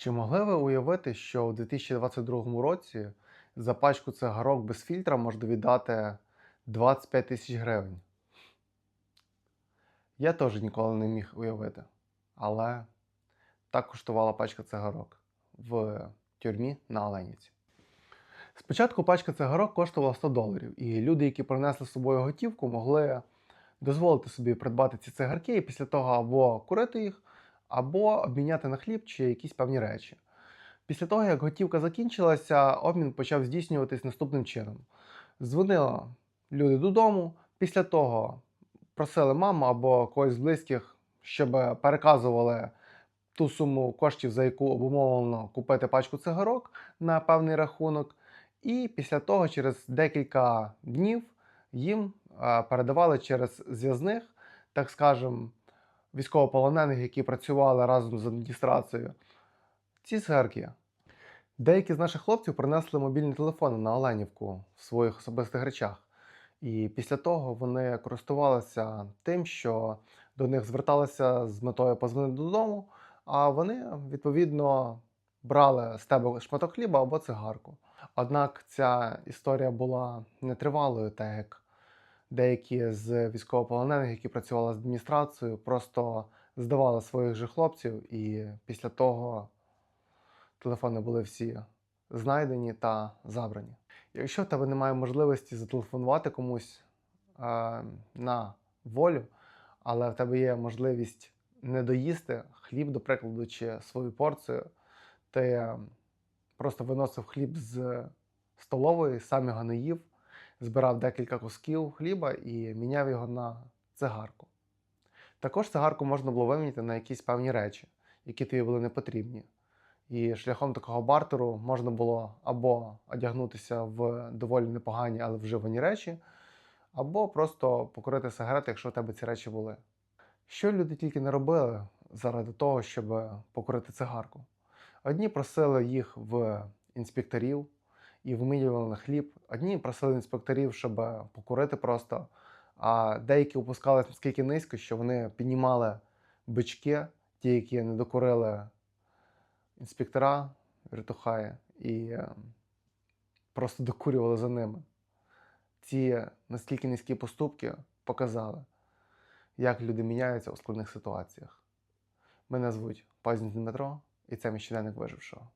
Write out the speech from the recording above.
Чи могли ви уявити, що у 2022 році за пачку цигарок без фільтра можна віддати 25 тисяч гривень? Я теж ніколи не міг уявити. Але так коштувала пачка цигарок в тюрмі на Оленівці. Спочатку пачка цигарок коштувала 100 доларів, і люди, які принесли з собою готівку, могли дозволити собі придбати ці цигарки і після того або курити їх, або обміняти на хліб чи якісь певні речі. Після того, як готівка закінчилася, обмін почав здійснюватись наступним чином: дзвонили люди додому, після того просили маму або когось з близьких, щоб переказували ту суму коштів, за яку обумовлено купити пачку цигарок на певний рахунок. І після того, через декілька днів, їм е, передавали через зв'язних, так скажем, військовополонених, які працювали разом з адміністрацією, ці цигарки. Деякі з наших хлопців принесли мобільні телефони на Оленівку в своїх особистих речах. І після того вони користувалися тим, що до них зверталися з метою позвонити додому, а вони відповідно брали з тебе шматок хліба або цигарку. Однак ця історія була нетривалою, так як деякі з військовополонених, які працювали з адміністрацією, просто здавали своїх же хлопців, і після того телефони були всі знайдені та забрані. Якщо в тебе немає можливості зателефонувати комусь е, на волю, але в тебе є можливість не доїсти хліб, до прикладу, чи свою порцію, ти просто виносив хліб з столової, сам його не їв, збирав декілька кусків хліба і міняв його на цигарку. Також цигарку можна було виміняти на якісь певні речі, які тобі були не потрібні. І шляхом такого бартеру можна було або одягнутися в доволі непогані, але вживані речі, або просто покурити сигарети, якщо в тебе ці речі були. Що люди тільки не робили заради того, щоб покурити цигарку? Одні просили їх в інспекторів і вимінювали на хліб, одні просили інспекторів, щоб покурити просто, а деякі опускались наскільки низько, що вони піднімали бички, ті, які не докурили інспектора вертухаї, і е, просто докурювали за ними. Ці наскільки низькі поступки показали, як люди міняються у складних ситуаціях. Мене звуть Пазній Дмитро, і це мій щоденник вижившого.